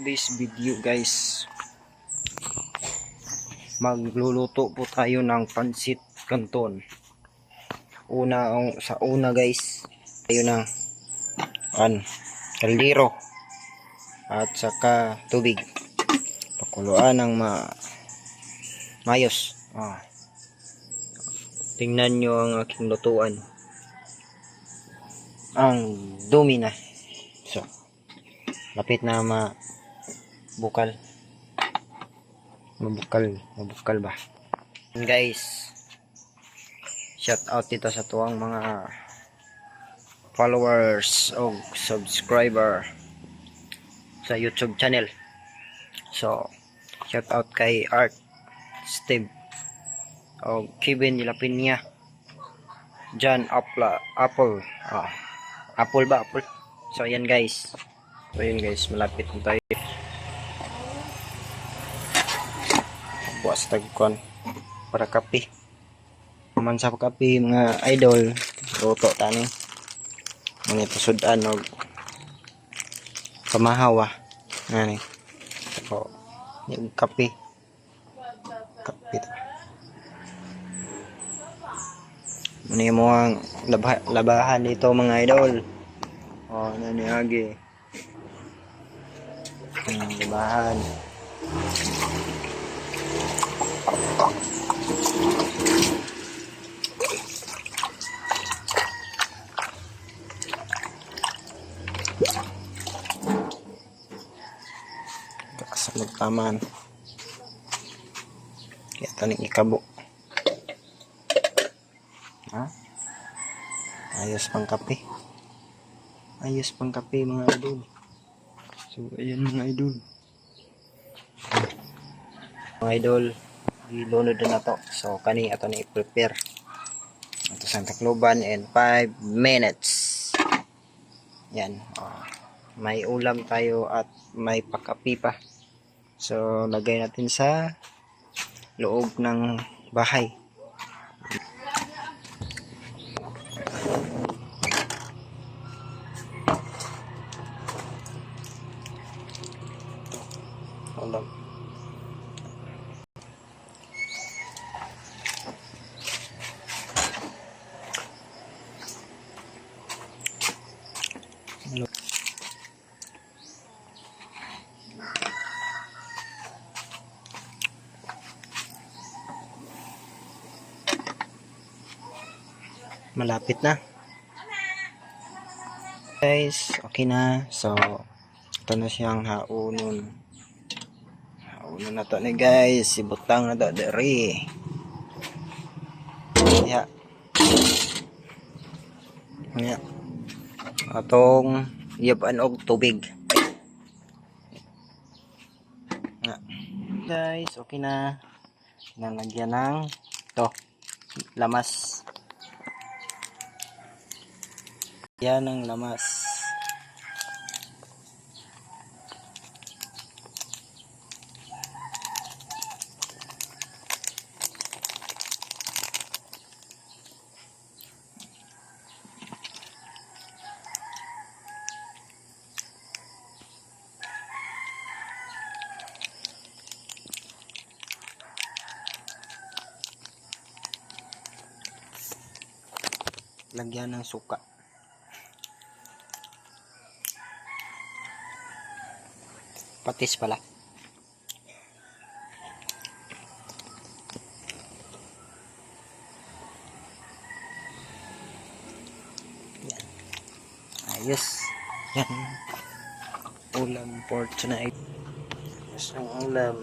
this video guys. Magluluto po tayo ng pansit canton. Una ang sa una guys tayo ng an kaldero. At saka tubig. Pakuluan ng ma mayos. Ah. tingnan nyo ang aking lutuan. Ang dumi na so lapit na ma bukal. Mabukal mabukal ba? And guys shout out dito sa tuwang mga followers o subscriber sa youtube channel. So shout out kay Art Steve o Kevin Lapinya John Apple Apple. Ah, Apple ba? Apple. So ayan guys. So ayan guys malapit na tayo buwas tagkon para kape man sa kape mga idol luto tani mga pasudan og pamahawa ngani so yung kape kape ta Muna yung mga labahan dito mga idol. Oh, naniagi. Ang labahan. Kasamag taman. Kaya taning ikabo. Ha? Ayos pang kape. Ayos pang kape mga idol. So, ayan mga idol. Mga idol, ilunod na to. So, kani ato na i-prepare. Ito sa takloban in 5 minutes. Yan. Oh. May ulam tayo at may pakapi pa. So, lagay natin sa loob ng bahay. Ulam. Hello. Malapit na. Guys, okay na. So, ito na siyang haunon. Haunon na to ni guys. Ibutang na to dere. Ya. Ya. Atong iyaban og tubig. Ya. Guys, okay na. Nalagyan ng to lamas. Yan ang lamas. Lagyan ng suka. Patis pala. Yan. Ayos. Yan. Ulam for tonight. Ayos ang ulam.